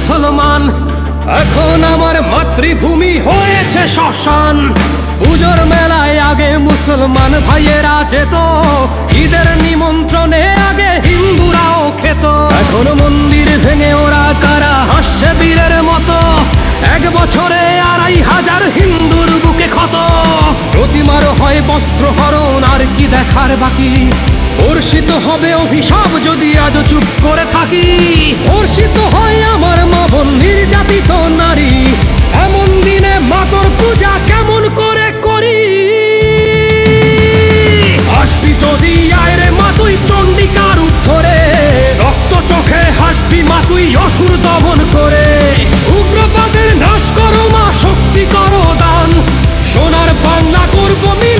মুসলমান, এখন আমার মাতৃভূমি হয়েছে শ্মশান। পুজোর মেলায় আগে মুসলমান ভাইয়েরা যেত, ঈদের নিমন্ত্রণে আগে হিন্দুরাও খেত। এখন মন্দির ভেঙে ওরা কারা হাসছে বীরের মতো, এক বছরে আড়াই হাজার হিন্দুর বুকে ক্ষত। প্রতিমার হয় বস্ত্র হরণ, আর কি দেখার বাকি? ধর্ষিত হবে অভিশাপ যদি আজ চুপ করে থাকি। ধর্ষিত হয় 如果命